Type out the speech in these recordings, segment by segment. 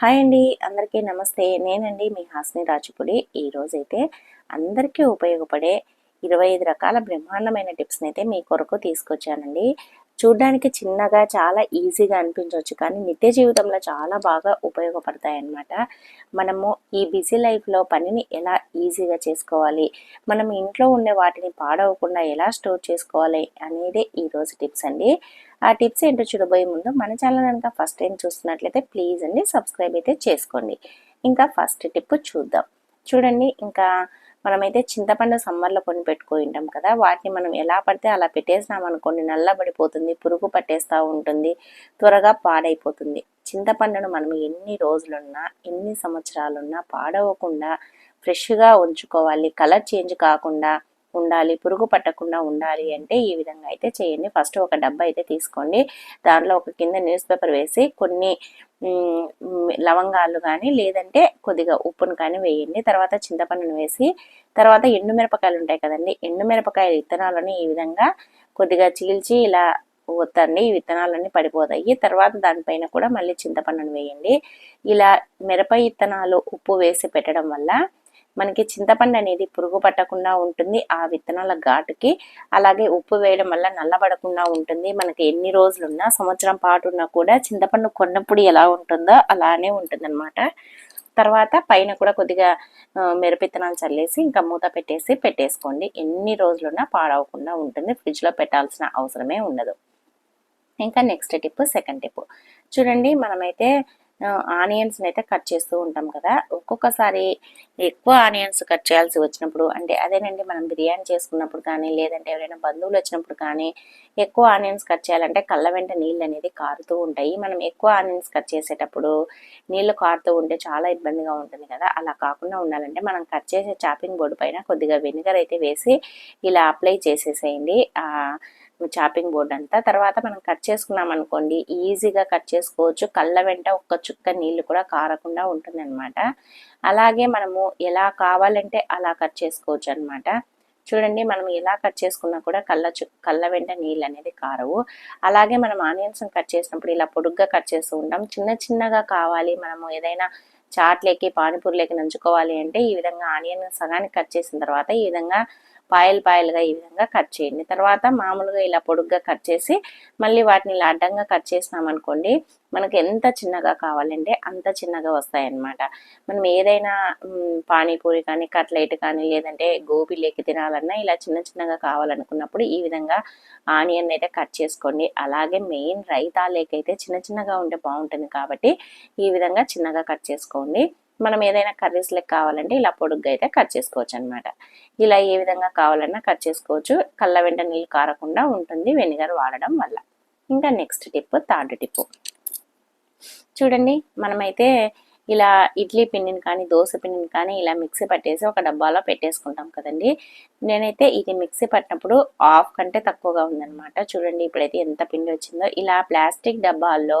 Hi అండి. అందరికీ నమస్తే. నేనండి మీ హాస్ని రాచుపుడి ఈరోజైతే అందరికీ ఉపయోగపడే ఇరవై ఐదు రకాల బ్రహ్మాండమైన టిప్స్ని అయితే మీ కొరకు తీసుకొచ్చానండి. చూడ్డానికి చిన్నగా చాలా ఈజీగా అనిపించవచ్చు. కానీ నిత్య జీవితంలో చాలా బాగా ఉపయోగపడతాయి అన్నమాట మనము ఈ బిజీ లైఫ్లో పనిని ఎలా ఈజీగా చేసుకోవాలి? మనం ఇంట్లో ఉండే వాటిని పాడవకుండా ఎలా స్టోర్ చేసుకోవాలి? అనేది ఈరోజు టిప్స్ అండి. ఆ టిప్స్ ఏంటో చూడబోయే ముందు మన ఛానల్ కనుక ఫస్ట్ టైం చూస్తున్నట్లయితే ప్లీజ్ అండి సబ్స్క్రైబ్ అయితే చేసుకోండి. ఇంకా ఫస్ట్ టిప్ చూద్దాం. చూడండి ఇంకా మనమైతే చింతపండు సమ్మర్లో కొని పెట్టుకుని ఉంటాం కదా. వాటిని మనం ఎలా పడితే అలా పెట్టేసినాం అనుకోండి నల్లబడిపోతుంది పురుగు పట్టేస్తూ ఉంటుంది త్వరగా పాడైపోతుంది. చింతపండును మనం ఎన్ని రోజులున్నా ఎన్ని సంవత్సరాలున్నా పాడవకుండా ఫ్రెష్గా ఉంచుకోవాలి. కలర్ చేంజ్ కాకుండా ఉండాలి పురుగు పట్టకుండా ఉండాలి అంటే ఈ విధంగా అయితే చేయండి. ఫస్ట్ ఒక డబ్బా అయితే తీసుకోండి. దాంట్లో ఒక కింద న్యూస్ పేపర్ వేసి కొన్ని లవంగాలు కానీ లేదంటే కొద్దిగా ఉప్పును కానీ వేయండి. తర్వాత చింతపండును వేసి తర్వాత ఎండుమిరపకాయలు ఉంటాయి కదండి. ఎండుమిరపకాయల విత్తనాలను ఈ విధంగా కొద్దిగా చీల్చి ఇలా ఒత్తండి. ఈ విత్తనాలన్నీ పడిపోతాయి. తర్వాత దానిపైన కూడా మళ్ళీ చింతపండును వేయండి. ఇలా మిరప విత్తనాలు ఉప్పు వేసి పెట్టడం వల్ల మనకి చింతపండు అనేది పురుగు పట్టకుండా ఉంటుంది ఆ విత్తనాల ఘాటుకి. అలాగే ఉప్పు వేయడం వల్ల నల్లబడకుండా ఉంటుంది. మనకి ఎన్ని రోజులున్నా సంవత్సరం పాటు ఉన్నా కూడా చింతపండు కొన్నప్పుడు ఎలా ఉంటుందో అలానే ఉంటుందన్నమాట. తర్వాత పైన కూడా కొద్దిగా మిరపిత్తనాలు చల్లేసి ఇంకా మూత పెట్టేసి పెట్టేసుకోండి. ఎన్ని రోజులున్నా పాడవకుండా ఉంటుంది. ఫ్రిడ్జ్లో పెట్టాల్సిన అవసరమే ఉండదు. ఇంకా నెక్స్ట్ టిప్ సెకండ్ టిప్. చూడండి మనమైతే ఆనియన్స్ అయితే కట్ చేస్తూ ఉంటాం కదా. ఒక్కొక్కసారి ఎక్కువ ఆనియన్స్ కట్ చేయాల్సి వచ్చినప్పుడు అంటే అదేనండి మనం బిర్యానీ చేసుకున్నప్పుడు కానీ లేదంటే ఎవరైనా బంధువులు వచ్చినప్పుడు కానీ ఎక్కువ ఆనియన్స్ కట్ చేయాలంటే కళ్ళ వెంట నీళ్ళు అనేది కారుతూ ఉంటాయి. మనం ఎక్కువ ఆనియన్స్ కట్ చేసేటప్పుడు నీళ్ళు కారుతూ ఉంటే చాలా ఇబ్బందిగా ఉంటుంది కదా. అలా కాకుండా ఉండాలంటే మనం కట్ చేసే చాపింగ్ బోర్డు పైన కొద్దిగా వెనిగర్ అయితే వేసి ఇలా అప్లై చేసేసేయండి. చాపింగ్ బోర్డ్ అంతా. తర్వాత మనం కట్ చేసుకున్నాం అనుకోండి ఈజీగా కట్ చేసుకోవచ్చు. కళ్ళ వెంట ఒక్క చుక్క నీళ్ళు కూడా కారకుండా ఉంటుంది అనమాట అలాగే మనము ఎలా కావాలంటే అలా కట్ చేసుకోవచ్చు అనమాట చూడండి మనం ఎలా కట్ చేసుకున్నా కూడా కళ్ళ చు కళ్ళ వెంట నీళ్ళు అనేది కారవు. అలాగే మనం ఆనియన్స్ కట్ చేసినప్పుడు ఇలా పొడుగ్గా కట్ చేస్తూ ఉంటాం. చిన్న చిన్నగా కావాలి. మనము ఏదైనా చాట్లేకి పానీపూరిలోకి నంచుకోవాలి అంటే ఈ విధంగా ఆనియన్ సగానికి కట్ చేసిన తర్వాత ఈ విధంగా పాయలు పాయలుగా ఈ విధంగా కట్ చేయండి. తర్వాత మామూలుగా ఇలా పొడుగ్గా కట్ చేసి మళ్ళీ వాటిని ఇలా అడ్డంగా కట్ చేసినామనుకోండి మనకి ఎంత చిన్నగా కావాలంటే అంత చిన్నగా వస్తాయన్నమాట. మనం ఏదైనా పానీపూరి కానీ కట్లెట్ కానీ లేదంటే గోబీ లేకి తినాలన్నా ఇలా చిన్న చిన్నగా కావాలనుకున్నప్పుడు ఈ విధంగా ఆనియన్ అయితే కట్ చేసుకోండి. అలాగే మెయిన్ రైతా లేకైతే చిన్న చిన్నగా ఉంటే బాగుంటుంది కాబట్టి ఈ విధంగా చిన్నగా కట్ చేసుకోండి. మనం ఏదైనా కర్రీస్ లెక్క కావాలంటే ఇలా పొడుగ్గా అయితే కట్ చేసుకోవచ్చు అనమాట ఇలా ఏ విధంగా కావాలన్నా కట్ చేసుకోవచ్చు. కళ్ళ వెంట నీళ్ళు కారకుండా ఉంటుంది వెనిగర్ వాడడం వల్ల. ఇంకా నెక్స్ట్ టిప్ థర్డ్ టిప్. చూడండి మనమైతే ఇలా ఇడ్లీ పిండిని కానీ దోశ పిండిని కానీ ఇలా మిక్సీ పట్టేసి ఒక డబ్బాలో పెట్టేసుకుంటాం కదండి. నేనైతే ఇది మిక్సీ పట్టినప్పుడు హాఫ్ కంటే తక్కువగా ఉందనమాట చూడండి ఇప్పుడైతే ఎంత పిండి వచ్చిందో. ఇలా ప్లాస్టిక్ డబ్బాల్లో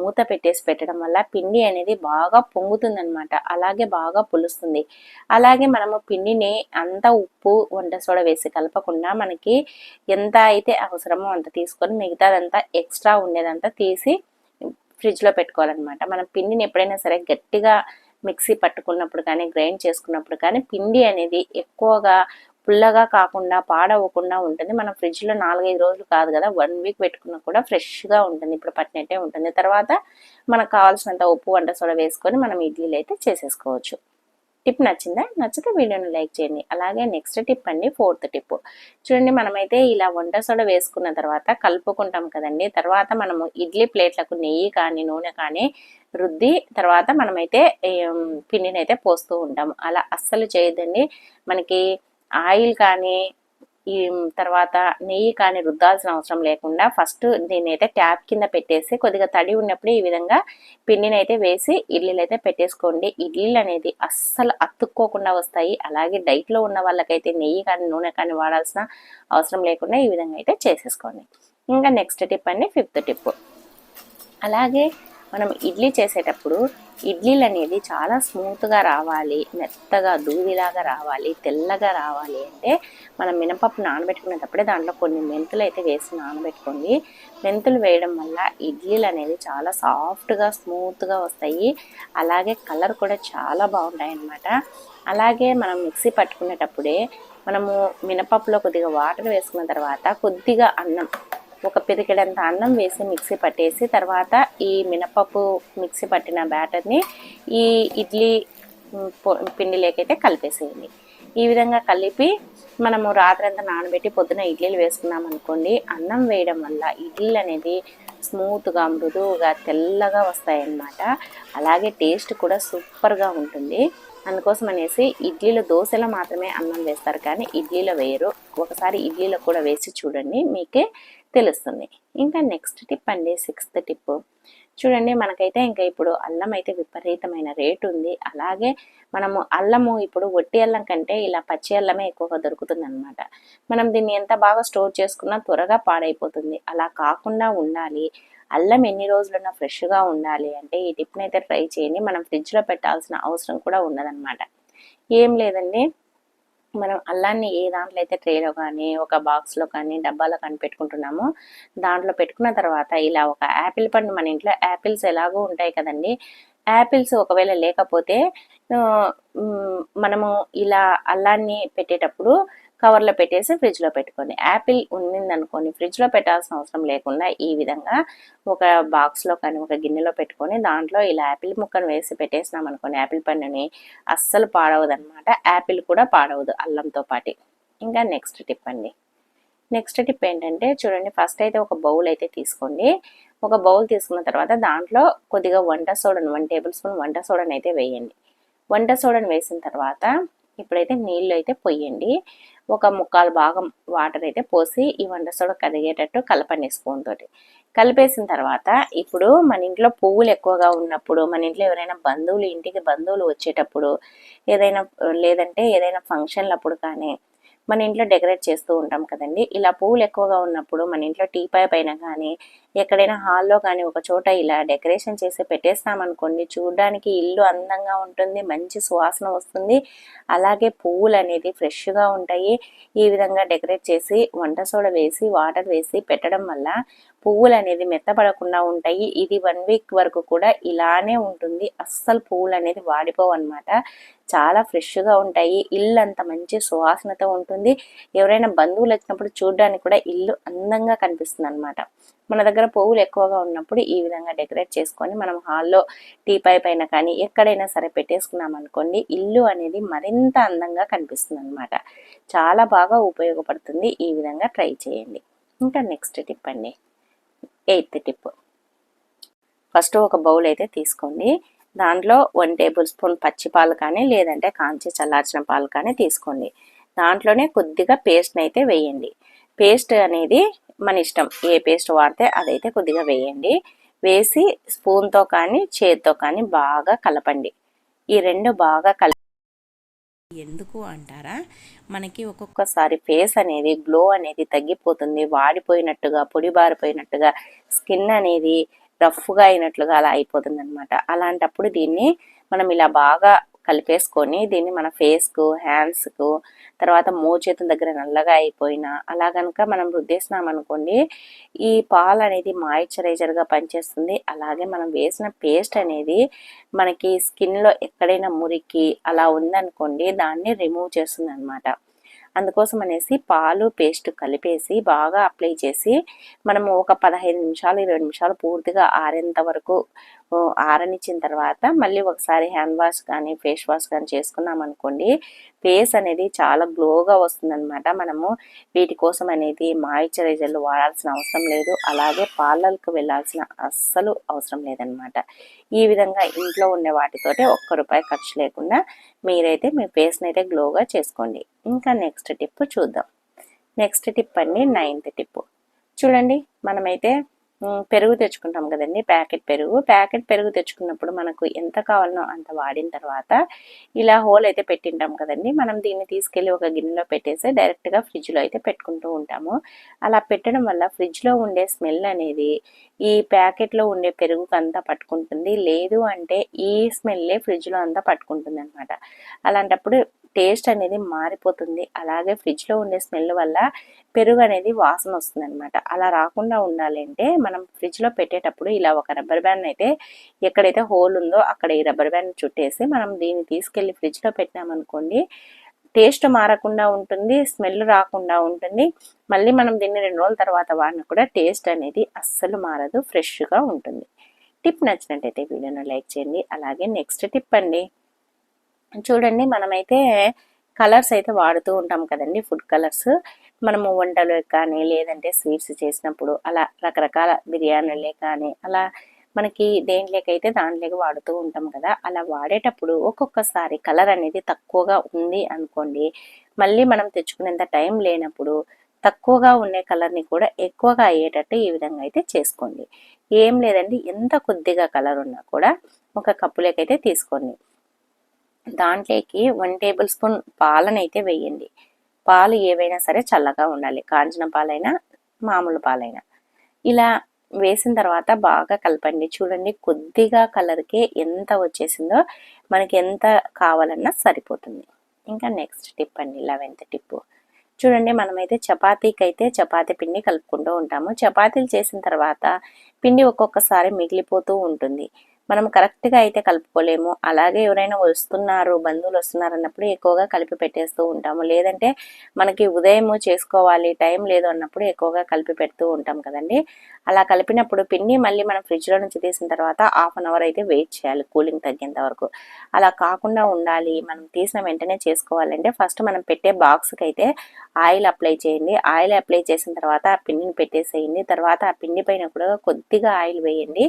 మూత పెట్టేసి పెట్టడం వల్ల పిండి అనేది బాగా పొంగుతుందనమాట అలాగే బాగా పులుస్తుంది. అలాగే మనము పిండిని అంత ఉప్పు వంట సోడ వేసి కలపకుండా మనకి ఎంత అయితే అవసరమో అంత తీసుకొని మిగతాదంతా ఎక్స్ట్రా ఉండేదంతా తీసి ఫ్రిడ్జ్లో పెట్టుకోవాలన్నమాట. మనం పిండిని ఎప్పుడైనా సరే గట్టిగా మిక్సీ పట్టుకున్నప్పుడు కానీ గ్రైండ్ చేసుకున్నప్పుడు కానీ పిండి అనేది ఎక్కువగా పుల్లగా కాకుండా పాడవకుండా ఉంటుంది. మనం ఫ్రిడ్జ్లో నాలుగైదు రోజులు కాదు కదా వన్ వీక్ పెట్టుకున్నా కూడా ఫ్రెష్గా ఉంటుంది. ఇప్పుడు పట్టినట్టే ఉంటుంది. తర్వాత మనకు కావాల్సినంత ఉప్పు వంట సోడా వేసుకొని మనం ఇడ్లీలు అయితే చేసేసుకోవచ్చు. టిప్ నచ్చిందా? నచ్చితే వీడియోని లైక్ చేయండి. అలాగే నెక్స్ట్ టిప్ అండి ఫోర్త్ టిప్. చూడండి మనమైతే ఇలా వంట సొడ వేసుకున్న తర్వాత కలుపుకుంటాం కదండి. తర్వాత మనము ఇడ్లీ ప్లేట్లకు నెయ్యి కానీ నూనె కానీ రుద్ది తర్వాత మనమైతే పిండిని అయితే పోస్తూ ఉంటాము అలా అస్సలు చేయొద్దండి. మనకి ఆయిల్ కానీ ఈ తర్వాత నెయ్యి కానీ రుద్దాల్సిన అవసరం లేకుండా ఫస్ట్ దీన్ని అయితే ట్యాప్ కింద పెట్టేసి కొద్దిగా తడి ఉన్నప్పుడు ఈ విధంగా పిండిని అయితే వేసి ఇడ్లీలు అయితే పెట్టేసుకోండి. ఇడ్లీలు అనేది అస్సలు అతుక్కోకుండా వస్తాయి. అలాగే డైట్లో ఉన్న వాళ్ళకైతే నెయ్యి కానీ నూనె కానీ వాడాల్సిన అవసరం లేకుండా ఈ విధంగా అయితే చేసేసుకోండి. ఇంకా నెక్స్ట్ టిప్ అండి ఫిఫ్త్ టిప్. అలాగే మనం ఇడ్లీ చేసేటప్పుడు ఇడ్లీలు అనేది చాలా స్మూత్గా రావాలి మెత్తగా దూదిలాగా రావాలి తెల్లగా రావాలి అంటే మనం మినపప్పు నానబెట్టుకునేటప్పుడే దాంట్లో కొన్ని మెంతులు అయితే వేసి నానబెట్టుకోండి. మెంతులు వేయడం వల్ల ఇడ్లీలు అనేది చాలా సాఫ్ట్గా స్మూత్గా వస్తాయి. అలాగే కలర్ కూడా చాలా బాగుంటాయి అన్నమాట అలాగే మనం మిక్సీ పట్టుకునేటప్పుడే మనము మినపప్పులో కొద్దిగా వాటర్ వేసుకున్న తర్వాత కొద్దిగా అన్నం ఒక పిరికెడంత అన్నం వేసి మిక్సీ పట్టేసి తర్వాత ఈ మినపప్పు మిక్సీ పట్టిన బ్యాటర్ని ఈ ఇడ్లీ పిండిలోకైతే కలిపేసేయండి. ఈ విధంగా కలిపి మనము రాత్రంతా నానబెట్టి పొద్దున ఇడ్లీలు వేసుకున్నాం అనుకోండి అన్నం వేయడం వల్ల ఇడ్లీలు అనేది స్మూత్గా మృదువుగా తెల్లగా వస్తాయన్నమాట. అలాగే టేస్ట్ కూడా సూపర్గా ఉంటుంది. అందుకోసం అనేసి ఇడ్లీలో దోశలో మాత్రమే అన్నం వేస్తారు కానీ ఇడ్లీలో వేయరు. ఒకసారి ఇడ్లీలో కూడా వేసి చూడండి మీకే తెలుస్తుంది. ఇంకా నెక్స్ట్ టిప్ అండి సిక్స్త్ టిప్ చూడండి మనకైతే ఇంకా ఇప్పుడు అల్లం అయితే విపరీతమైన రేటు ఉంది. అలాగే మనము అల్లము ఇప్పుడు ఒట్టి అల్లం కంటే ఇలా పచ్చి అల్లమే ఎక్కువగా దొరుకుతుంది అనమాట మనం దీన్ని ఎంత బాగా స్టోర్ చేసుకున్నా త్వరగా పాడైపోతుంది. అలా కాకుండా ఉండాలి. అల్లం ఎన్ని రోజులున్నా ఫ్రెష్గా ఉండాలి అంటే ఈ టిప్ని అయితే ట్రై చేయండి. మనం ఫ్రిడ్జ్లో పెట్టాల్సిన అవసరం కూడా ఉన్నదనమాట ఏం లేదండి. మనం అల్లాన్ని ఏ దాంట్లో అయితే ట్రేలో కానీ ఒక బాక్స్లో కానీ డబ్బాలో కానీ పెట్టుకుంటున్నామో దాంట్లో పెట్టుకున్న తర్వాత ఇలా ఒక యాపిల్ పండు మన ఇంట్లో యాపిల్స్ ఎలాగో ఉంటాయి కదండి. యాపిల్స్ ఒకవేళ లేకపోతే మనము ఇలా అల్లాన్ని పెట్టేటప్పుడు కవర్లో పెట్టేసి ఫ్రిడ్జ్లో పెట్టుకోండి. యాపిల్ ఉండిందనుకోండి ఫ్రిడ్జ్లో పెట్టాల్సిన అవసరం లేకుండా ఈ విధంగా ఒక బాక్స్లో కానీ ఒక గిన్నెలో పెట్టుకొని దాంట్లో ఇలా యాపిల్ ముక్కను వేసి పెట్టేసినాం అనుకోండి యాపిల్ పండుని అస్సలు పాడవదు అనమాట యాపిల్ కూడా పాడవదు అల్లంతో పాటు. ఇంకా నెక్స్ట్ టిప్ అండి. నెక్స్ట్ టిప్ ఏంటంటే చూడండి ఫస్ట్ అయితే ఒక బౌల్ అయితే తీసుకోండి. ఒక బౌల్ తీసుకున్న తర్వాత దాంట్లో కొద్దిగా వంట సోడను వన్ టేబుల్ స్పూన్ వంట సోడను అయితే వేయండి. వంట సోడను వేసిన తర్వాత ఇప్పుడైతే నీళ్ళు అయితే పొయ్యండి ఒక ముక్కాలు భాగం వాటర్ అయితే పోసి ఈ వంట సోడ కదిగేటట్టు కలపండి స్పూన్ తోటి. కలిపేసిన తర్వాత ఇప్పుడు మన ఇంట్లో పువ్వులు ఎక్కువగా ఉన్నప్పుడు మన ఇంట్లో ఎవరైనా బంధువులు ఇంటికి బంధువులు వచ్చేటప్పుడు ఏదైనా లేదంటే ఏదైనా ఫంక్షన్లప్పుడు కానీ మన ఇంట్లో డెకరేట్ చేస్తూ ఉంటాం కదండి. ఇలా పువ్వులు ఎక్కువగా ఉన్నప్పుడు మన ఇంట్లో టీపాయ్ పైన కానీ ఎక్కడైనా హాల్లో కానీ ఒక చోట ఇలా డెకరేషన్ చేసి పెట్టేస్తామనుకోండి చూడడానికి ఇల్లు అందంగా ఉంటుంది మంచి సువాసన వస్తుంది. అలాగే పువ్వులు అనేది ఫ్రెష్గా ఉంటాయి. ఈ విధంగా డెకరేట్ చేసి వంట సోడ వేసి వాటర్ వేసి పెట్టడం వల్ల పువ్వులు అనేది మెత్తపడకుండా ఉంటాయి. ఇది వన్ వీక్ వరకు కూడా ఇలానే ఉంటుంది. అస్సలు పువ్వులు అనేది వాడిపోవు అనమాట చాలా ఫ్రెష్గా ఉంటాయి. ఇల్లు అంత మంచి సువాసనతో ఉంటుంది. ఎవరైనా బంధువులు వచ్చినప్పుడు చూడడానికి కూడా ఇల్లు అందంగా కనిపిస్తుంది అనమాట మన దగ్గర పువ్వులు ఎక్కువగా ఉన్నప్పుడు ఈ విధంగా డెకరేట్ చేసుకొని మనం హాల్లో టీపాయ్ పైన కానీ ఎక్కడైనా సరే పెట్టేసుకున్నాం అనుకోండి ఇల్లు అనేది మరింత అందంగా కనిపిస్తుంది అనమాట చాలా బాగా ఉపయోగపడుతుంది. ఈ విధంగా ట్రై చేయండి. ఇంకా నెక్స్ట్ టిప్ అండి. Eighth tip. ఫస్ట్ ఒక బౌల్ అయితే తీసుకోండి. దాంట్లో వన్ టేబుల్ స్పూన్ పచ్చి పాలు కానీ లేదంటే కాంచి చల్లార్చిన పాలు కానీ తీసుకోండి. దాంట్లోనే కొద్దిగా పేస్ట్ని అయితే వేయండి. పేస్ట్ అనేది మన ఇష్టం. ఏ పేస్ట్ వాడితే అదైతే కొద్దిగా వేయండి. వేసి స్పూన్తో కానీ చేతితో కానీ బాగా కలపండి. ఈ రెండు బాగా కల ఎందుకు అంటారా? మనకి ఒక్కొక్కసారి ఫేస్ అనేది గ్లో అనేది తగ్గిపోతుంది వాడిపోయినట్టుగా పొడి బారిపోయినట్టుగా స్కిన్ అనేది రఫ్గా అయినట్లుగా అలా అయిపోతుంది అనమాట అలాంటప్పుడు దీన్ని మనం ఇలా బాగా కలిపేసుకొని దీన్ని మన ఫేస్కు హ్యాండ్స్కు తర్వాత మోచేతుల దగ్గర నల్లగా అయిపోయినా అలా కనుక మనం రుద్దేసినాం అనుకోండి ఈ పాలు అనేది మాయిశ్చరైజర్గా పనిచేస్తుంది. అలాగే మనం వేసిన పేస్ట్ అనేది మనకి స్కిన్లో ఎక్కడైనా మురికి అలా ఉందనుకోండి దాన్ని రిమూవ్ చేస్తుంది అనమాట అందుకోసం అనేసి పాలు పేస్ట్ కలిపేసి బాగా అప్లై చేసి మనము ఒక పదహైదు నిమిషాలు ఇరవై నిమిషాలు పూర్తిగా ఆరేంత వరకు ఆరనిచ్చిన తర్వాత మళ్ళీ ఒకసారి హ్యాండ్ వాష్ కానీ ఫేస్ వాష్ కానీ చేసుకున్నాం అనుకోండి ఫేస్ అనేది చాలా గ్లోగా వస్తుందన్నమాట. మనము వీటి కోసం అనేది మాయిశ్చరైజర్లు వాడాల్సిన అవసరం లేదు. అలాగే పార్లర్కి వెళ్ళాల్సిన అస్సలు అవసరం లేదనమాట ఈ విధంగా ఇంట్లో ఉండే వాటితోటే ఒక్క రూపాయి ఖర్చు లేకుండా మీరైతే మీ ఫేస్ని అయితే గ్లోగా చేసుకోండి. ఇంకా నెక్స్ట్ టిప్ చూద్దాం. నెక్స్ట్ టిప్ అండి నైన్త్ టిప్ చూడండి మనమైతే పెరుగు తెచ్చుకుంటాం కదండి ప్యాకెట్ పెరుగు. ప్యాకెట్ పెరుగు తెచ్చుకున్నప్పుడు మనకు ఎంత కావాలనో అంత వాడిన తర్వాత ఇలా హోల్ అయితే పెట్టింటాం కదండి. మనం దీన్ని తీసుకెళ్ళి ఒక గిన్నెలో పెట్టేసి డైరెక్ట్గా ఫ్రిడ్జ్లో అయితే పెట్టుకుంటూ ఉంటాము. అలా పెట్టడం వల్ల ఫ్రిడ్జ్లో ఉండే స్మెల్ అనేది ఈ ప్యాకెట్లో ఉండే పెరుగుకు అంతా పట్టుకుంటుంది. లేదు అంటే ఈ స్మెల్లే ఫ్రిడ్జ్లో అంతా పట్టుకుంటుంది అనమాట అలాంటప్పుడు టేస్ట్ అనేది మారిపోతుంది. అలాగే ఫ్రిడ్జ్లో ఉండే స్మెల్ వల్ల పెరుగు అనేది వాసన వస్తుంది అనమాట అలా రాకుండా ఉండాలి అంటే మనం ఫ్రిడ్జ్లో పెట్టేటప్పుడు ఇలా ఒక రబ్బర్ బ్యాండ్ అయితే ఎక్కడైతే హోల్ ఉందో అక్కడ ఈ రబ్బర్ బ్యాండ్ చుట్టేసి మనం దీన్ని తీసుకెళ్ళి ఫ్రిడ్జ్లో పెట్టినామనుకోండి టేస్ట్ మారకుండా ఉంటుంది స్మెల్ రాకుండా ఉంటుంది. మళ్ళీ మనం దీన్ని రెండు రోజుల తర్వాత వాడినా కూడా టేస్ట్ అనేది అస్సలు మారదు ఫ్రెష్గా ఉంటుంది. టిప్ నచ్చినట్టయితే వీడియోను లైక్ చేయండి. అలాగే నెక్స్ట్ టిప్ అండి. చూడండి మనమైతే కలర్స్ అయితే వాడుతూ ఉంటాం కదండి ఫుడ్ కలర్స్. మనము వంటలు కానీ లేదంటే స్వీట్స్ చేసినప్పుడు అలా రకరకాల బిర్యానీలే కానీ అలా మనకి దేంట్లోకైతే దాంట్లోకి వాడుతూ ఉంటాం కదా. అలా వాడేటప్పుడు ఒక్కొక్కసారి కలర్ అనేది తక్కువగా ఉంది అనుకోండి మళ్ళీ మనం తెచ్చుకునేంత టైం లేనప్పుడు తక్కువగా ఉండే కలర్ని కూడా ఎక్కువగా అయ్యేటట్టు ఈ విధంగా అయితే చేసుకోండి. ఏం లేదండి ఎంత కొద్దిగా కలర్ ఉన్నా కూడా ఒక కప్పులోకైతే తీసుకోండి. దాంట్లోకి వన్ టేబుల్ స్పూన్ పాలనైతే వేయండి. పాలు ఏవైనా సరే చల్లగా ఉండాలి. కాంచిన పాలైనా మామూలు పాలైనా. ఇలా వేసిన తర్వాత బాగా కలపండి. చూడండి కొద్దిగా కలర్కే ఎంత వచ్చేసిందో మనకి ఎంత కావాలన్నా సరిపోతుంది. ఇంకా నెక్స్ట్ టిప్ అండి లెవెన్త్ టిప్ చూడండి మనమైతే చపాతీకి అయితే చపాతీ పిండి కలుపుకుంటూ ఉంటాము. చపాతీలు చేసిన తర్వాత పిండి ఒక్కొక్కసారి మిగిలిపోతూ ఉంటుంది. మనం కరెక్ట్గా అయితే కలుపుకోలేము. అలాగే ఎవరైనా వస్తున్నారు బంధువులు వస్తున్నారు అన్నప్పుడు ఎక్కువగా కలిపి పెట్టేస్తూ ఉంటాము. లేదంటే మనకి ఉదయం చేసుకోవాలి టైం లేదు అన్నప్పుడు ఎక్కువగా కలిపి పెడుతూ ఉంటాం కదండి. అలా కలిపినప్పుడు పిండి మళ్ళీ మనం ఫ్రిడ్జ్లో నుంచి తీసిన తర్వాత హాఫ్ అన్ అవర్ అయితే వెయిట్ చేయాలి కూలింగ్ తగ్గేంత వరకు. అలా కాకుండా ఉండాలి మనం తీసిన వెంటనే చేసుకోవాలంటే ఫస్ట్ మనం పెట్టే బాక్స్కి అయితే ఆయిల్ అప్లై చేయండి. ఆయిల్ అప్లై చేసిన తర్వాత ఆ పిండిని పెట్టేసేయండి. తర్వాత ఆ పిండి పైన కూడా కొద్దిగా ఆయిల్ వేయండి.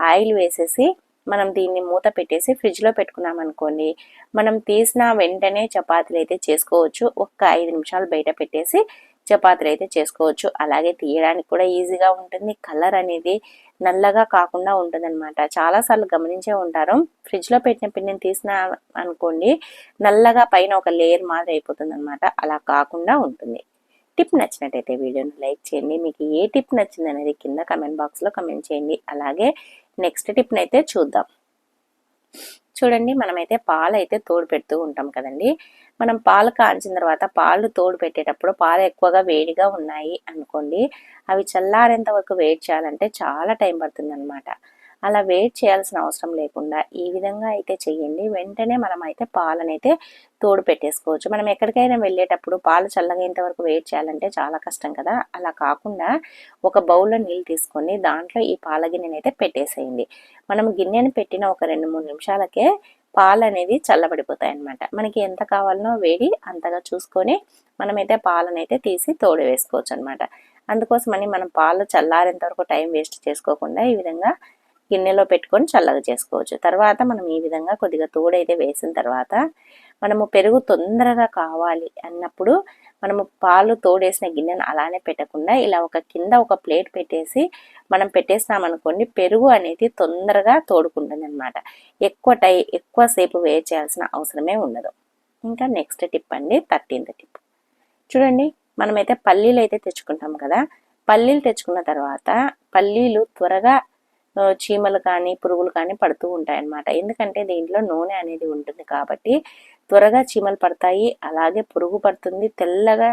ఆయిల్ వేసేసి మనం దీన్ని మూత పెట్టేసి ఫ్రిడ్జ్లో పెట్టుకున్నాం అనుకోండి మనం తీసిన వెంటనే చపాతీలు అయితే చేసుకోవచ్చు. ఒక్క ఐదు నిమిషాలు బయట పెట్టేసి చపాతీలు అయితే చేసుకోవచ్చు. అలాగే తీయడానికి కూడా ఈజీగా ఉంటుంది. కలర్ అనేది నల్లగా కాకుండా ఉంటుంది అనమాట చాలాసార్లు గమనించే ఉంటారు. ఫ్రిడ్జ్లో పెట్టిన పిండిని తీసిన అనుకోండి నల్లగా పైన ఒక లేయర్ మాదిరి అయిపోతుంది అనమాట అలా కాకుండా ఉంటుంది. టిప్ నచ్చినట్టయితే వీడియోని లైక్ చేయండి. మీకు ఏ టిప్ నచ్చింది అనేది కింద కమెంట్ బాక్స్లో కమెంట్ చేయండి. అలాగే నెక్స్ట్ టిప్ని అయితే చూద్దాం. చూడండి మనమైతే పాలు అయితే తోడు పెడుతూ ఉంటాం కదండి. మనం పాలు కాంచిన తర్వాత పాలు తోడు పెట్టేటప్పుడు పాలు ఎక్కువగా వేడిగా ఉన్నాయి అనుకోండి. అవి చల్లారేంత వరకు వెయిట్ చేయాలంటే చాలా టైం పడుతుంది అనమాట అలా వెయిట్ చేయాల్సిన అవసరం లేకుండా ఈ విధంగా అయితే చేయండి. వెంటనే మనం అయితే పాలనైతే తోడు పెట్టేసుకోవచ్చు. మనం ఎక్కడికైనా వెళ్ళేటప్పుడు పాలు చల్లగైనంత వరకు వెయిట్ చేయాలంటే చాలా కష్టం కదా. అలా కాకుండా ఒక బౌల్లో నీళ్ళు తీసుకొని దాంట్లో ఈ పాల గిన్నెనైతే పెట్టేసేయండి. మనం గిన్నెను పెట్టిన ఒక రెండు మూడు నిమిషాలకే పాలు అనేది చల్లబడిపోతాయి అన్నమాట మనకి ఎంత కావాలనో వేడి అంతగా చూసుకొని మనమైతే పాలనైతే తీసి తోడు వేసుకోవచ్చు అనమాట అందుకోసమని మనం పాలు చల్లారేంత వరకు టైం వేస్ట్ చేసుకోకుండా ఈ విధంగా గిన్నెలో పెట్టుకొని చల్లగా చేసుకోవచ్చు. తర్వాత మనం ఈ విధంగా కొద్దిగా తోడైతే వేసిన తర్వాత మనము పెరుగు తొందరగా కావాలి అన్నప్పుడు మనము పాలు తోడేసిన గిన్నెను అలానే పెట్టకుండా ఇలా ఒక కింద ఒక ప్లేట్ పెట్టేసి మనం పెట్టేస్తామనుకోండి పెరుగు అనేది తొందరగా తోడుకుంటుంది అనమాట ఎక్కువ టై ఎక్కువ సేపు వేడి చేయాల్సిన అవసరమే ఉండదు. ఇంకా నెక్స్ట్ టిప్ అండి థర్టీన్త్ టిప్. చూడండి మనమైతే పల్లీలు అయితే తెచ్చుకుంటాం కదా. పల్లీలు తెచ్చుకున్న తర్వాత పల్లీలు త్వరగా చీమలు కానీ పురుగులు కానీ పడుతూ ఉంటాయి అన్నమాట ఎందుకంటే దీంట్లో నూనె అనేది ఉంటుంది కాబట్టి త్వరగా చీమలు పడతాయి అలాగే పురుగు పడుతుంది తెల్లగా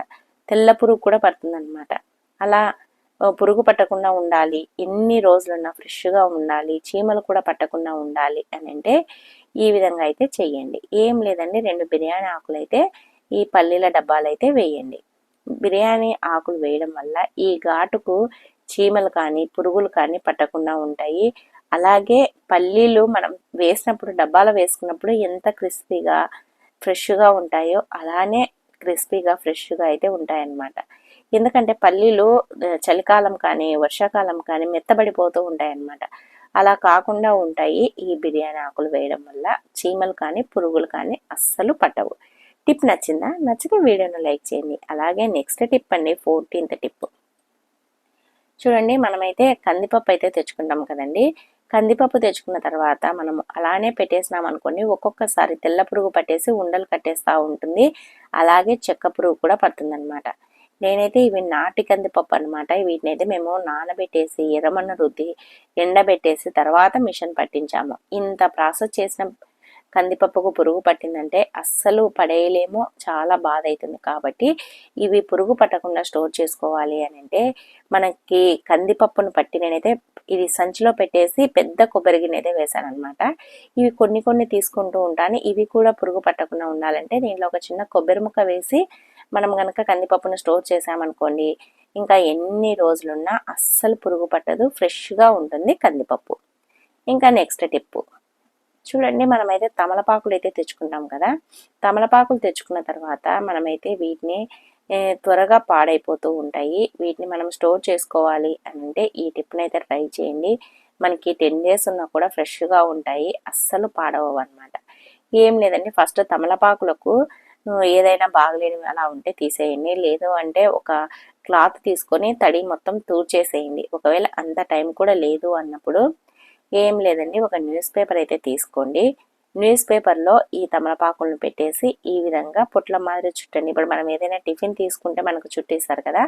తెల్ల పురుగు కూడా పడుతుంది అనమాట అలా పురుగు పట్టకుండా ఉండాలి ఎన్ని రోజులున్నా ఫ్రెష్గా ఉండాలి చీమలు కూడా పట్టకుండా ఉండాలి అని అంటే ఈ విధంగా అయితే చెయ్యండి. ఏం లేదండి రెండు బిర్యానీ ఆకులు అయితే ఈ పల్లీల డబ్బాలు అయితే వేయండి. బిర్యానీ ఆకులు వేయడం వల్ల ఈ ఘాటుకు చీమలు కానీ పురుగులు కానీ పట్టకుండా ఉంటాయి. అలాగే పల్లీలు మనం వేసినప్పుడు డబ్బాలో వేసుకున్నప్పుడు ఎంత క్రిస్పీగా ఫ్రెష్గా ఉంటాయో అలానే క్రిస్పీగా ఫ్రెష్గా అయితే ఉంటాయన్నమాట. ఎందుకంటే పల్లీలు చలికాలం కానీ వర్షాకాలం కానీ మెత్తబడిపోతూ ఉంటాయన్నమాట. అలా కాకుండా ఉంటాయి ఈ బిర్యానీ ఆకులు వేయడం వల్ల. చీమలు కానీ పురుగులు కానీ అస్సలు పట్టవు. టిప్ నచ్చిందా? నచ్చితే వీడియోను లైక్ చేయండి. అలాగే నెక్స్ట్ టిప్ అండి ఫోర్టీన్త్ టిప్. చూడండి మనమైతే కందిపప్పు అయితే తెచ్చుకుంటాం కదండి. కందిపప్పు తెచ్చుకున్న తర్వాత మనం అలానే పెట్టేసినాం అనుకోండి ఒక్కొక్కసారి తెల్ల పురుగు పట్టేసి ఉండలు కట్టేస్తూ ఉంటుంది. అలాగే చెక్క పురుగు కూడా పడుతుందనమాట నేనైతే ఇవి నాటి కందిపప్పు అనమాట వీటిని అయితే మేము నానబెట్టేసి ఎర్రమన్న రుద్ది ఎండబెట్టేసి తర్వాత మిషన్ పట్టించాము. ఇంత ప్రాసెస్ చేసిన కందిపప్పుకు పురుగు పట్టిందంటే అస్సలు పడేయలేమో చాలా బాధ అవుతుంది కాబట్టి ఇవి పురుగు పట్టకుండా స్టోర్ చేసుకోవాలి అని అంటే మనకి కందిపప్పును పట్టి నేనైతే ఇది సంచిలో పెట్టేసి పెద్ద కొబ్బరి గిన్నె అయితే వేసాను అనమాట ఇవి కొన్ని కొన్ని తీసుకుంటూ ఉంటాను. ఇవి కూడా పురుగు పట్టకుండా ఉండాలంటే దీంట్లో ఒక చిన్న కొబ్బరి ముక్క వేసి మనం కనుక కందిపప్పును స్టోర్ చేసామనుకోండి ఇంకా ఎన్ని రోజులున్నా అస్సలు పురుగు పట్టదు ఫ్రెష్గా ఉంటుంది కందిపప్పు. ఇంకా నెక్స్ట్ టిప్పు. చూడండి మనమైతే తమలపాకులు అయితే తెచ్చుకుంటాం కదా. తమలపాకులు తెచ్చుకున్న తర్వాత మనమైతే వీటిని త్వరగా పాడైపోతూ ఉంటాయి. వీటిని మనం స్టోర్ చేసుకోవాలి అంటే ఈ టిప్ని అయితే ట్రై చేయండి. మనకి టెన్ డేస్ ఉన్నా కూడా ఫ్రెష్గా ఉంటాయి. అస్సలు పాడవు అనమాట ఏం లేదండి ఫస్ట్ తమలపాకులకు ఏదైనా బాగలేనివి అలా ఉంటే తీసేయండి. లేదు అంటే ఒక క్లాత్ తీసుకొని తడి మొత్తం తూర్చేసేయండి. ఒకవేళ అంత టైం కూడా లేదు అన్నప్పుడు ఏం లేదండి. ఒక న్యూస్ పేపర్ అయితే తీసుకోండి. న్యూస్ పేపర్లో ఈ తమలపాకులను పెట్టేసి ఈ విధంగా పుట్ల మాదిరి చుట్టండి. ఇప్పుడు మనం ఏదైనా టిఫిన్ తీసుకుంటే మనకు చుట్టేస్తారు కదా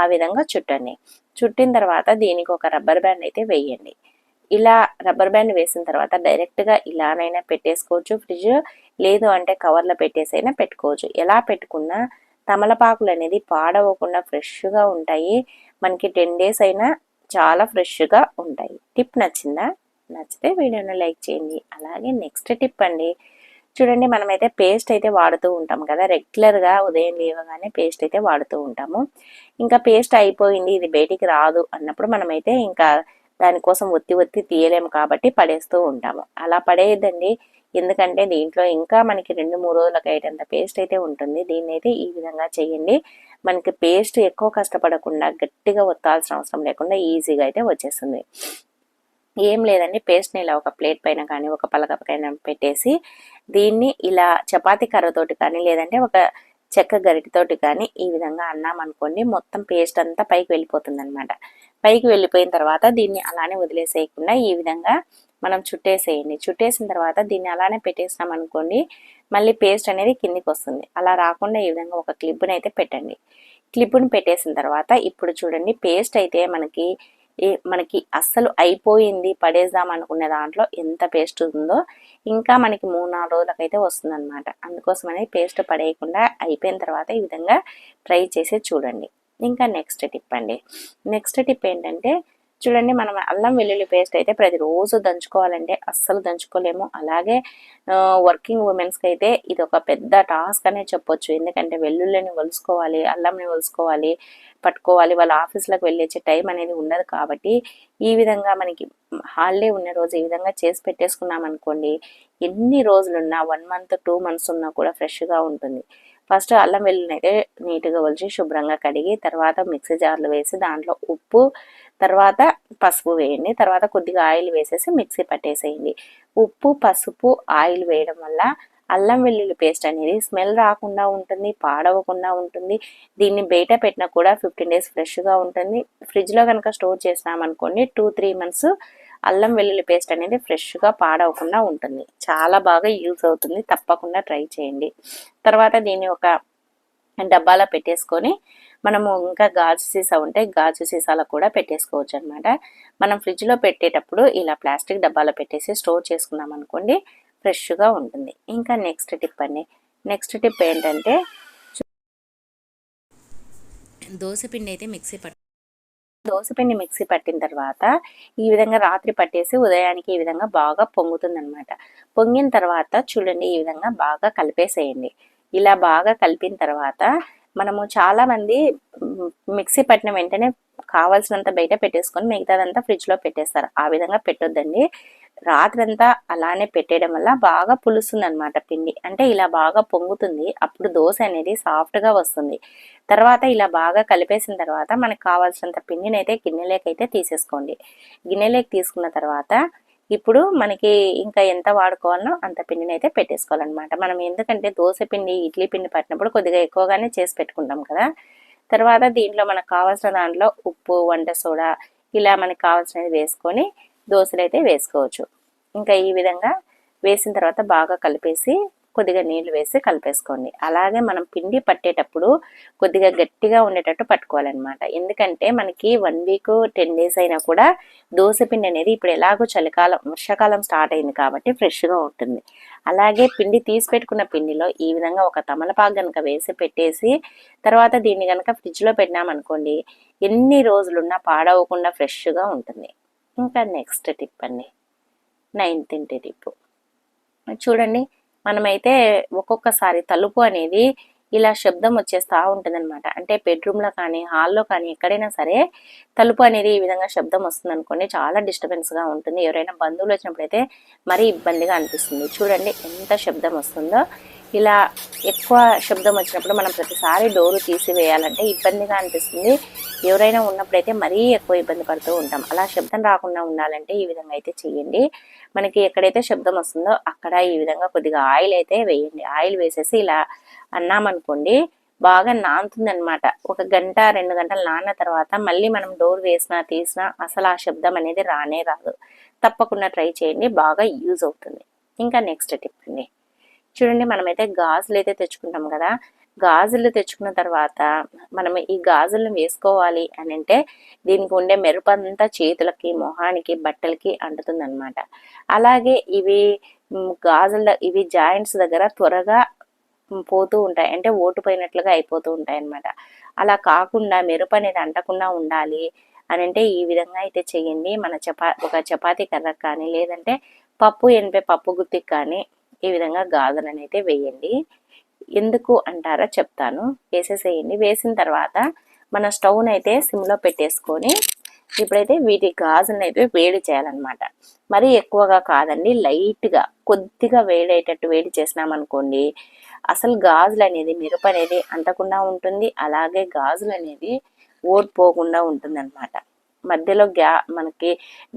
ఆ విధంగా చుట్టండి. చుట్టిన తర్వాత దీనికి ఒక రబ్బర్ బ్యాండ్ అయితే వేయండి. ఇలా రబ్బర్ బ్యాండ్ వేసిన తర్వాత డైరెక్ట్గా ఇలానైనా పెట్టేసుకోవచ్చు. ఫ్రిడ్జ్ లేదు అంటే కవర్లో పెట్టేసైనా పెట్టుకోవచ్చు. ఎలా పెట్టుకున్నా తమలపాకులు అనేది పాడవకుండా ఫ్రెష్గా ఉంటాయి. మనకి టెన్ డేస్ అయినా చాలా ఫ్రెష్గా ఉంటాయి. టిప్ నచ్చిందా? నచ్చితే వీడియోని లైక్ చేయండి. అలాగే నెక్స్ట్ టిప్ అండి. చూడండి మనమైతే పేస్ట్ అయితే వాడుతూ ఉంటాం కదా. రెగ్యులర్గా ఉదయం లేవగానే పేస్ట్ అయితే వాడుతూ ఉంటాము. ఇంకా పేస్ట్ అయిపోయింది ఇది బయటికి రాదు అన్నప్పుడు మనమైతే ఇంకా దానికోసం ఒత్తి ఒత్తి తీయలేము కాబట్టి పడేస్తూ ఉంటాము. అలా పడేయద్దండి. ఎందుకంటే దీంట్లో ఇంకా మనకి రెండు మూడు రోజులకు అయ్యేంత పేస్ట్ అయితే ఉంటుంది. దీన్ని అయితే ఈ విధంగా చేయండి. మనకి పేస్ట్ ఎక్కువ కష్టపడకుండా గట్టిగా ఒత్తాల్సిన అవసరం లేకుండా ఈజీగా అయితే వచ్చేస్తుంది. ఏం లేదండి పేస్ట్ని ఇలా ఒక ప్లేట్ పైన కానీ ఒక పలక పైన పెట్టేసి దీన్ని ఇలా చపాతీ కర్రతోటి కానీ లేదంటే ఒక చెక్క గరిటితోటి కానీ ఈ విధంగా అన్నాం అనుకోండి మొత్తం పేస్ట్ అంతా పైకి వెళ్ళిపోతుంది అనమాట పైకి వెళ్ళిపోయిన తర్వాత దీన్ని అలానే వదిలేసేయకుండా ఈ విధంగా మనం చుట్టేసేయండి. చుట్టేసిన తర్వాత దీన్ని అలానే పెట్టేసినాం అనుకోండి మళ్ళీ పేస్ట్ అనేది కిందికి వస్తుంది. అలా రాకుండా ఈ విధంగా ఒక క్లిప్ని అయితే పెట్టండి. క్లిప్ని పెట్టేసిన తర్వాత ఇప్పుడు చూడండి పేస్ట్ అయితే మనకి మనకి అస్సలు అయిపోయింది పడేద్దాం అనుకునే దాంట్లో ఎంత పేస్ట్ ఉందో ఇంకా మనకి మూడు నాలుగు రోజులకైతే వస్తుంది అనమాట అనేది పేస్ట్ పడేయకుండా అయిపోయిన తర్వాత ఈ విధంగా ట్రై చేసి చూడండి. ఇంకా నెక్స్ట్ టిప్ అండి. నెక్స్ట్ టిప్ ఏంటంటే చూడండి మనం అల్లం వెల్లుల్లి పేస్ట్ అయితే ప్రతిరోజు దంచుకోవాలంటే అస్సలు దంచుకోలేము. అలాగే వర్కింగ్ ఉమెన్స్కి అయితే ఇది ఒక పెద్ద టాస్క్ అనే చెప్పొచ్చు. ఎందుకంటే వెల్లుల్లిని వలుసుకోవాలి అల్లంని వలుసుకోవాలి పట్టుకోవాలి. వాళ్ళ ఆఫీస్లకు వెళ్ళేచ్చే టైం అనేది ఉండదు కాబట్టి ఈ విధంగా మనకి హాలిడే ఉన్న రోజు ఈ విధంగా చేసి పెట్టేసుకున్నాం అనుకోండి ఎన్ని రోజులున్నా వన్ మంత్ టూ మంత్స్ ఉన్నా కూడా ఫ్రెష్గా ఉంటుంది. ఫస్ట్ అల్లం వెల్లుల్ని అయితే నీట్గా ఒలిచి శుభ్రంగా కడిగి తర్వాత మిక్సీ జార్లు వేసి దాంట్లో ఉప్పు తర్వాత పసుపు వేయండి. తర్వాత కొద్దిగా ఆయిల్ వేసేసి మిక్సీ పట్టేసేయండి. ఉప్పు పసుపు ఆయిల్ వేయడం వల్ల అల్లం వెల్లుల్లి పేస్ట్ అనేది స్మెల్ రాకుండా ఉంటుంది పాడవకుండా ఉంటుంది. దీన్ని బయట పెట్టినా కూడా ఫిఫ్టీన్ డేస్ ఫ్రెష్గా ఉంటుంది. ఫ్రిడ్జ్లో కనుక స్టోర్ చేసినామనుకోండి టూ త్రీ మంత్స్ అల్లం వెల్లుల్లి పేస్ట్ అనేది ఫ్రెష్గా పాడవకుండా ఉంటుంది. చాలా బాగా యూజ్ అవుతుంది. తప్పకుండా ట్రై చేయండి. తర్వాత దీన్ని ఒక డబ్బాలో పెట్టేసుకొని మనము ఇంకా గాజు సీసా ఉంటే గాజు సీసాలో కూడా పెట్టేసుకోవచ్చు అనమాట మనం ఫ్రిడ్జ్లో పెట్టేటప్పుడు ఇలా ప్లాస్టిక్ డబ్బాలో పెట్టేసి స్టోర్ చేసుకున్నాం అనుకోండి ఫ్రెష్గా ఉంటుంది. ఇంకా నెక్స్ట్ టిప్ అండి. నెక్స్ట్ టిప్ ఏంటంటే దోశపిండి అయితే మిక్సీ పట్టు దోసపిండి మిక్సీ పట్టిన తర్వాత ఈ విధంగా రాత్రి పట్టేసి ఉదయానికి ఈ విధంగా బాగా పొంగుతుంది అనమాట పొంగిన తర్వాత చూడండి ఈ విధంగా బాగా కలిపేసేయండి. ఇలా బాగా కలిపిన తర్వాత మనము చాలామంది మిక్సీ పట్టిన వెంటనే కావాల్సినంత బయట పెట్టేసుకొని మిగతాదంతా ఫ్రిడ్జ్లో పెట్టేస్తారు. ఆ విధంగా పెట్టొద్దండి. రాత్రంతా అలానే పెట్టేయడం వల్ల బాగా పులుస్తుంది అనమాట పిండి. అంటే ఇలా బాగా పొంగుతుంది. అప్పుడు దోశ అనేది సాఫ్ట్గా వస్తుంది. తర్వాత ఇలా బాగా కలిపేసిన తర్వాత మనకు కావాల్సినంత పిండిని అయితే గిన్నెలేకైతే తీసేసుకోండి. గిన్నెలేకి తీసుకున్న తర్వాత ఇప్పుడు మనకి ఇంకా ఎంత వాడుకోవాలనో అంత పిండిని అయితే పెట్టేసుకోవాలన్నమాట. మనం ఎందుకంటే దోశ పిండి ఇడ్లీ పిండి పట్టినప్పుడు కొద్దిగా ఎక్కువగానే చేసి పెట్టుకుంటాం కదా. తర్వాత దీంట్లో మనకు కావాల్సిన దాంట్లో ఉప్పు వంట సోడా ఇలా మనకు కావాల్సినది వేసుకొని దోశలు అయితే వేసుకోవచ్చు. ఇంకా ఈ విధంగా వేసిన తర్వాత బాగా కలిపేసి కొద్దిగా నీళ్ళు వేసి కలిపేసుకోండి. అలాగే మనం పిండి పట్టేటప్పుడు కొద్దిగా గట్టిగా ఉండేటట్టు పట్టుకోవాలన్నమాట. ఎందుకంటే మనకి వన్ వీక్ టెన్ డేస్ అయినా కూడా దోశ పిండి అనేది ఇప్పుడు ఎలాగో చలికాలం వర్షాకాలం స్టార్ట్ అయింది కాబట్టి ఫ్రెష్గా ఉంటుంది. అలాగే పిండి తీసి పెట్టుకున్న పిండిలో ఈ విధంగా ఒక తమలపాకు కనుక వేసి పెట్టేసి తర్వాత దీన్ని కనుక ఫ్రిడ్జ్లో పెట్టినామనుకోండి ఎన్ని రోజులున్నా పాడవకుండా ఫ్రెష్గా ఉంటుంది. ఇంకా నెక్స్ట్ టిప్ అండి. నైన్త్ ఇంటి టిప్. చూడండి మనమైతే ఒక్కొక్కసారి తలుపు అనేది ఇలా శబ్దం వచ్చేస్తూ ఉంటుందన్నమాట. అంటే బెడ్రూమ్లో కానీ హాల్లో కానీ ఎక్కడైనా సరే తలుపు అనేది ఈ విధంగా శబ్దం వస్తుంది అనుకోండి చాలా డిస్టర్బెన్స్గా ఉంటుంది. ఎవరైనా బంధువులు వచ్చినప్పుడు అయితే మరీ ఇబ్బందిగా అనిపిస్తుంది. చూడండి ఎంత శబ్దం వస్తుందో. ఇలా ఎక్కువ శబ్దం వచ్చినప్పుడు మనం ప్రతిసారి డోరు తీసివేయాలంటే ఇబ్బందిగా అనిపిస్తుంది. ఎవరైనా ఉన్నప్పుడైతే మరీ ఎక్కువ ఇబ్బంది పడుతూ ఉంటాం. అలా శబ్దం రాకుండా ఉండాలంటే ఈ విధంగా అయితే చేయండి. మనకి ఎక్కడైతే శబ్దం వస్తుందో అక్కడ ఈ విధంగా కొద్దిగా ఆయిల్ అయితే వేయండి. ఆయిల్ వేసేసి ఇలా అన్నామనుకోండి బాగా నానుతుంది అనమాట ఒక గంట రెండు గంటలు నాన్న తర్వాత మళ్ళీ మనం డోర్ వేసినా తీసినా అసలు ఆ శబ్దం అనేది రానే రాదు. తప్పకుండా ట్రై చేయండి. బాగా యూజ్ అవుతుంది. ఇంకా నెక్స్ట్ టిప్ అండి. చూడండి మనమైతే గాజులు అయితే తెచ్చుకుంటాం కదా. గాజులు తెచ్చుకున్న తర్వాత మనం ఈ గాజులను వేసుకోవాలి అని అంటే దీనికి ఉండే మెరుపంతా చేతులకి మొహానికి బట్టలకి అంటుతుంది అనమాట అలాగే ఇవి గాజుల ఇవి జాయింట్స్ దగ్గర త్వరగా పోతూ ఉంటాయి. అంటే ఓటుపోయినట్లుగా అయిపోతూ ఉంటాయి అనమాట అలా కాకుండా మెరుపు అనేది అంటకుండా ఉండాలి అని అంటే ఈ విధంగా అయితే చేయండి. మన చపా ఒక చపాతీ కర్రకు కానీ లేదంటే పప్పు ఎనిపే పప్పు గుత్తికి కానీ ఈ విధంగా గాజులను అయితే వేయండి. ఎందుకు అంటారా చెప్తాను. వేసేసేయండి. వేసిన తర్వాత మన స్టవ్ని అయితే సిమ్లో పెట్టేసుకొని ఇప్పుడైతే వీటి గాజులను అయితే వేడి చేయాలన్నమాట. మరి ఎక్కువగా కాదండి. లైట్గా కొద్దిగా వేడేటట్టు వేడి చేసినామనుకోండి అసలు గాజులు అనేది మిరప అనేది అంటకుండా ఉంటుంది. అలాగే గాజులు అనేది ఓడిపోకుండా ఉంటుంది అనమాట మధ్యలో గ్యా మనకి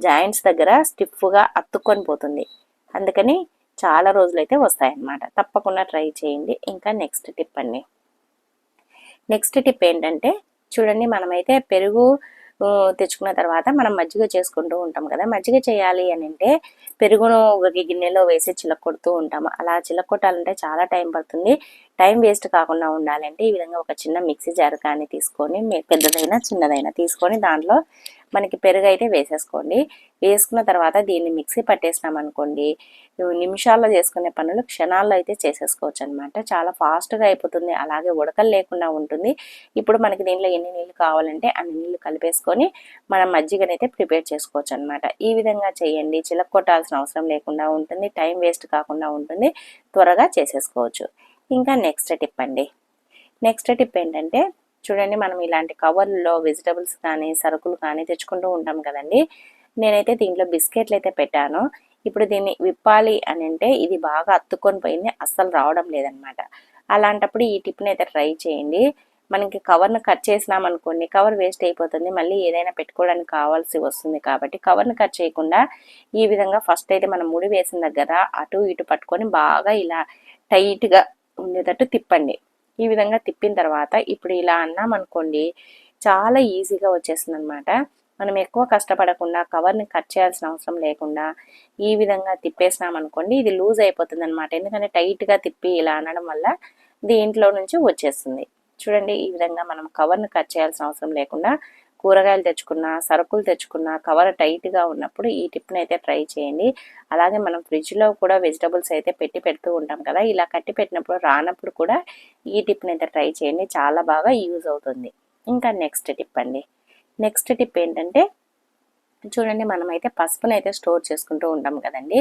జాయింట్స్ దగ్గర స్టిఫ్గా అత్తుకొని పోతుంది. అందుకని చాలా రోజులైతే వస్తాయన్నమాట. తప్పకుండా ట్రై చేయండి. ఇంకా నెక్స్ట్ టిప్ అండి. నెక్స్ట్ టిప్ ఏంటంటే చూడండి మనమైతే పెరుగు తెచ్చుకున్న తర్వాత మనం మజ్జిగ చేసుకుంటూ ఉంటాం కదా. మజ్జిగ చేయాలి అని అంటే పెరుగును ఒక గిన్నెలో వేసి చిలకొడుతూ ఉంటాము అలా చిలకొట్టాలంటే చాలా టైం పడుతుంది. టైం వేస్ట్ కాకుండా ఉండాలంటే ఈ విధంగా ఒక చిన్న మిక్సీ జార్ కానీ తీసుకొని పెద్దదైనా చిన్నదైనా తీసుకొని దాంట్లో మనకి పెరుగు అయితే వేసేసుకోండి. వేసుకున్న తర్వాత దీన్ని మిక్సీ పట్టేసినాం అనుకోండి నిమిషాల్లో చేసుకునే పనులు క్షణాల్లో అయితే చేసేసుకోవచ్చు అనమాట చాలా ఫాస్ట్గా అయిపోతుంది అలాగే ఉడకలు లేకుండా ఉంటుంది. ఇప్పుడు మనకి దీనిలో ఎన్ని నీళ్ళు కావాలంటే అన్ని నీళ్ళు కలిపేసుకొని మనం మజ్జిగనైతే ప్రిపేర్ చేసుకోవచ్చు అనమాట ఈ విధంగా చేయండి చిలక కొట్టాల్సిన అవసరం లేకుండా ఉంటుంది టైం వేస్ట్ కాకుండా ఉంటుంది త్వరగా చేసేసుకోవచ్చు. ఇంకా నెక్స్ట్ టిప్ అండి. నెక్స్ట్ టిప్ ఏంటంటే చూడండి మనం ఇలాంటి కవర్లో వెజిటబుల్స్ కానీ సరుకులు కానీ తెచ్చుకుంటూ ఉంటాం కదండి. నేనైతే దీంట్లో బిస్కెట్లు అయితే పెట్టాను. ఇప్పుడు దీన్ని విప్పాలి అని అంటే ఇది బాగా అత్తుకొని పోయింది అస్సలు రావడం లేదనమాట. అలాంటప్పుడు ఈ టిప్ని అయితే ట్రై చేయండి. మనకి కవర్ను కట్ చేసినాం అనుకోండి కవర్ వేస్ట్ అయిపోతుంది మళ్ళీ ఏదైనా పెట్టుకోవడానికి కావాల్సి వస్తుంది కాబట్టి కవర్ను కట్ చేయకుండా ఈ విధంగా ఫస్ట్ అయితే మనం ముడి వేసిన దగ్గర అటు ఇటు పట్టుకొని బాగా ఇలా టైట్గా ఉండేటట్టు తిప్పండి. ఈ విధంగా తిప్పిన తర్వాత ఇప్పుడు ఇలా అన్నాం అనుకోండి చాలా ఈజీగా వచ్చేస్తుంది అనమాట మనం ఎక్కువ కష్టపడకుండా కవర్ని కట్ చేయాల్సిన అవసరం లేకుండా ఈ విధంగా తిప్పేసినాం అనుకోండి ఇది లూజ్ అయిపోతుంది అనమాట ఎందుకంటే టైట్గా తిప్పి ఇలా అనడం వల్ల దీంట్లో నుంచి వచ్చేస్తుంది. చూడండి ఈ విధంగా మనం కవర్ని కట్ చేయాల్సిన అవసరం లేకుండా కూరగాయలు తెచ్చుకున్నా సరుకులు తెచ్చుకున్నా కవర్ టైట్గా ఉన్నప్పుడు ఈ టిప్ని అయితే ట్రై చేయండి. అలాగే మనం ఫ్రిడ్జ్లో కూడా వెజిటబుల్స్ అయితే పెట్టి పెడుతూ ఉంటాం కదా ఇలా కట్టి పెట్టినప్పుడు రానప్పుడు కూడా ఈ టిప్ని అయితే ట్రై చేయండి. చాలా బాగా యూజ్ అవుతుంది. ఇంకా నెక్స్ట్ టిప్ అండి. నెక్స్ట్ టిప్ ఏంటంటే చూడండి మనమైతే పసుపుని అయితే స్టోర్ చేసుకుంటూ ఉంటాం కదండి.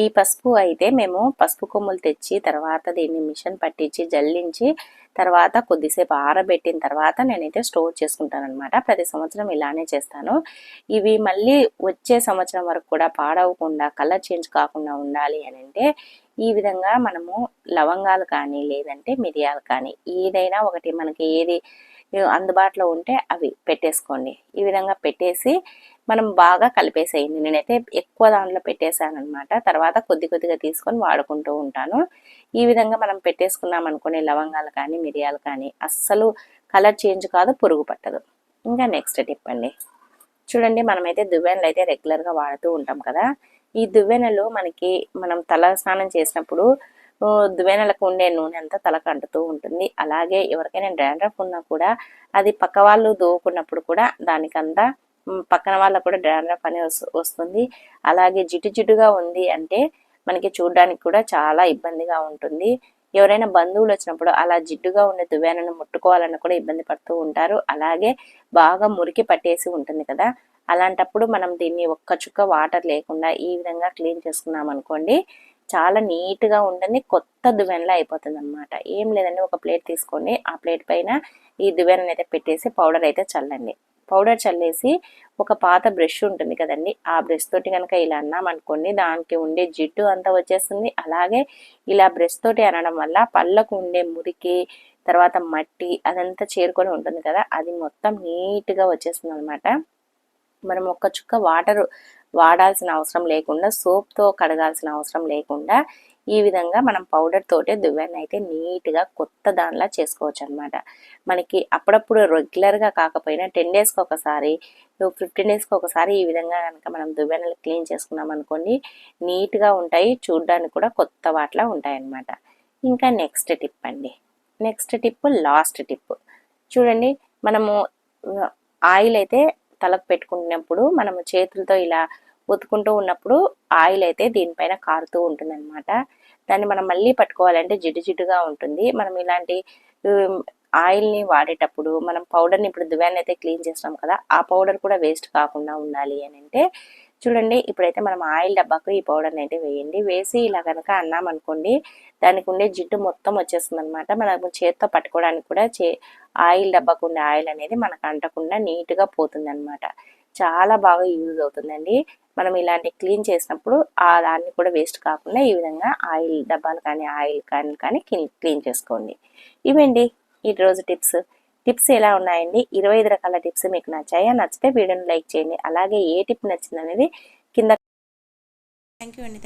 ఈ పసుపు అయితే మేము పసుపు కొమ్ములు తెచ్చి తర్వాత దీన్ని మిషన్ పట్టించి జల్లించి తర్వాత కొద్దిసేపు ఆరబెట్టిన తర్వాత నేనైతే స్టోర్ చేసుకుంటాను అనమాట ప్రతి సంవత్సరం ఇలానే చేస్తాను. ఇవి మళ్ళీ వచ్చే సంవత్సరం వరకు కూడా పాడవకుండా కలర్ చేంజ్ కాకుండా ఉండాలి అని అంటే ఈ విధంగా మనము లవంగాలు కానీ లేదంటే మిరియాలు కానీ ఏదైనా ఒకటి మనకి ఏది అందుబాటులో ఉంటే అవి పెట్టేసుకోండి. ఈ విధంగా పెట్టేసి మనం బాగా కలిపేసేయండి. నేనైతే ఎక్కువ దాంట్లో పెట్టేశాను అనమాట తర్వాత కొద్ది కొద్దిగా తీసుకొని వాడుకుంటూ ఉంటాను. ఈ విధంగా మనం పెట్టేసుకున్నాం అనుకునే లవంగాలు కానీ మిరియాలు కానీ అస్సలు కలర్ చేంజ్ కాదు పురుగు పట్టదు. ఇంకా నెక్స్ట్ టిప్ అండి. చూడండి మనమైతే దువ్వెనలు అయితే రెగ్యులర్గా వాడుతూ ఉంటాం కదా. ఈ దువ్వెనలు మనకి మనం తల స్నానం చేసినప్పుడు దువ్వెనలకు ఉండే నూనె అంతా తలకు అంటుతూ ఉంటుంది. అలాగే ఎవరికైనా డ్రాండ్రఫ్ ఉన్నా కూడా అది పక్క వాళ్ళు దోవుకున్నప్పుడు కూడా దానికంతా పక్కన వాళ్ళకు కూడా డాండ్రఫ్ అనేది వస్తుంది. అలాగే జిడ్డు జిడ్డుగా ఉంది అంటే మనకి చూడడానికి కూడా చాలా ఇబ్బందిగా ఉంటుంది. ఎవరైనా బంధువులు వచ్చినప్పుడు అలా జిడ్డుగా ఉండే దువ్వెనను ముట్టుకోవాలని కూడా ఇబ్బంది పడుతూ ఉంటారు. అలాగే బాగా మురికి పట్టేసి ఉంటుంది కదా. అలాంటప్పుడు మనం దీన్ని ఒక్క చుక్క వాటర్ లేకుండా ఈ విధంగా క్లీన్ చేసుకున్నాం అనుకోండి చాలా నీట్గా ఉండని కొత్త దువ్వెనలా అయిపోతుంది అనమాట ఏం లేదండి ఒక ప్లేట్ తీసుకోండి. ఆ ప్లేట్ పైన ఈ దువ్వెనని అయితే పెట్టేసి పౌడర్ అయితే చల్లండి. పౌడర్ చల్లేసి ఒక పాత బ్రష్ ఉంటుంది కదండి ఆ బ్రష్ తోటి కనుక ఇలా అన్నామనుకోండి దానికి ఉండే జిడ్డు అంతా వచ్చేస్తుంది. అలాగే ఇలా బ్రష్ తోటి అనడం వల్ల పళ్ళకు ఉండే మురికి తర్వాత మట్టి అదంతా చేరుకొని ఉంటుంది కదా అది మొత్తం నీట్గా వచ్చేస్తుంది అనమాట మనం ఒక్క చుక్క వాటర్ వాడాల్సిన అవసరం లేకుండా సోప్తో కడగాల్సిన అవసరం లేకుండా ఈ విధంగా మనం పౌడర్ తోటే దువ్వెన అయితే నీట్గా కొత్త దానిలా చేసుకోవచ్చు అనమాట మనకి అప్పుడప్పుడు రెగ్యులర్గా కాకపోయినా టెన్ డేస్కి ఒకసారి ఫిఫ్టీన్ డేస్కి ఒకసారి ఈ విధంగా కనుక మనం దువ్వెనలు క్లీన్ చేసుకున్నాం అనుకోండి నీట్గా ఉంటాయి చూడడానికి కూడా కొత్త వాటిలా ఉంటాయి అన్నమాట ఇంకా నెక్స్ట్ టిప్ అండి. Next tip last tip. చూడండి మనము ఆయిల్ అయితే తలకు పెట్టుకున్నప్పుడు మనము చేతులతో ఇలా ఉతుకుంటూ ఉన్నప్పుడు ఆయిల్ అయితే దీనిపైన కారుతూ ఉంటుంది అనమాట దాన్ని మనం మళ్ళీ పట్టుకోవాలంటే జిడ్డు జిడ్డుగా ఉంటుంది. మనం ఇలాంటి ఆయిల్ని వాడేటప్పుడు మనం పౌడర్ని ఇప్పుడు దువ్వాన్ని అయితే క్లీన్ చేస్తాం కదా ఆ పౌడర్ కూడా వేస్ట్ కాకుండా ఉండాలి అని అంటే చూడండి ఇప్పుడైతే మనం ఆయిల్ డబ్బాకు ఈ పౌడర్ని అయితే వేయండి. వేసి ఇలా కనుక అన్నాం అనుకోండి దానికి ఉండే జిడ్డు మొత్తం వచ్చేస్తుంది అనమాట మనం చేత్తో పట్టుకోవడానికి కూడా చే ఆయిల్ డబ్బాకు ఉండే ఆయిల్ అనేది మనకు అంటకుండా నీట్గా పోతుంది అనమాట చాలా బాగా యూజ్ అవుతుందండి. మనం ఇలాంటి క్లీన్ చేసినప్పుడు ఆ దాన్ని కూడా వేస్ట్ కాకుండా ఈ విధంగా ఆయిల్ డబ్బాలు కానీ ఆయిల్ కానీ కానీ క్లీన్ చేసుకోండి. ఇవండి ఈరోజు టిప్స్. టిప్స్ ఎలా ఉన్నాయండి? ఇరవై ఐదు రకాల టిప్స్ మీకు నచ్చాయా? నచ్చితే వీడియోని లైక్ చేయండి. అలాగే ఏ టిప్ నచ్చింది అనేది కింద థ్యాంక్ యూ అండి